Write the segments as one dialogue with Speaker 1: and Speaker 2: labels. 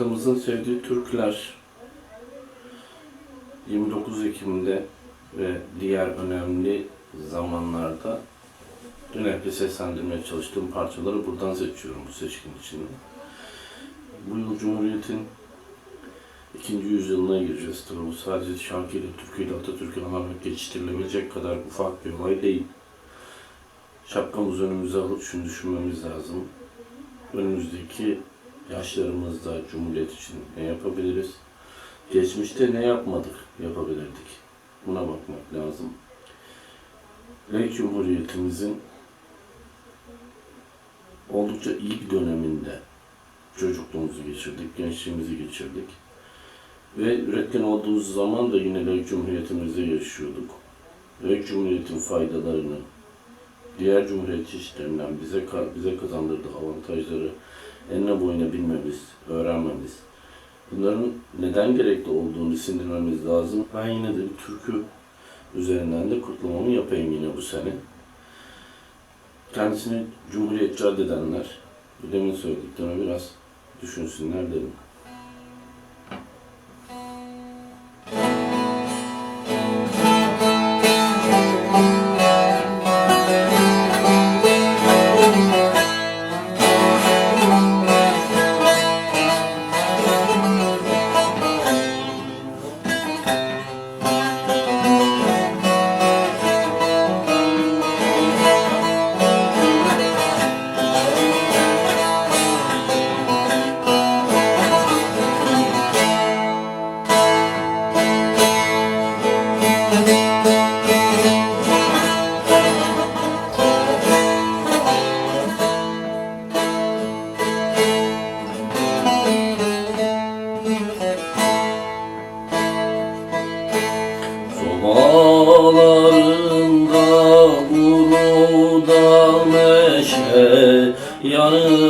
Speaker 1: Atamızın sevdiği türküler 29 Ekim'de ve diğer önemli zamanlarda Dönek'te seslendirmeye çalıştığım parçaları buradan seçiyorum bu seçkin için. Bu yıl Cumhuriyet'in ikinci yüzyılına gireceğiz. Tabii bu sadece şarkıyla, türküyle, Atatürk'ü anarak geçiştirilebilecek kadar ufak bir olay değil. Şapkamızı önümüze alıp şunu düşünmemiz lazım. Önümüzdeki yaşlarımızda Cumhuriyet için ne yapabiliriz? Geçmişte ne yapmadık, yapabilirdik? Buna bakmak lazım. Ve Cumhuriyetimizin oldukça iyi bir döneminde çocukluğumuzu geçirdik, gençliğimizi geçirdik. Ve üretken olduğumuz zaman da yine Leyk Cumhuriyetimizde yaşıyorduk. Leyk Cumhuriyet'in faydalarını, diğer cumhuriyet çeşitlerinden bize bize kazandırdığı avantajları enine boyuna bilmemiz, öğrenmemiz, bunların neden gerekli olduğunu sindirmemiz lazım. Ben yine de bir türkü üzerinden de kutlamamı yapayım yine bu sene. Kendisini cumhuriyetçi addedenler, demin söylediklerimi biraz düşünsünler dedim. Sobalarında burada meşe yanıyor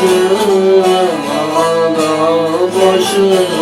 Speaker 1: şular başıma da başıma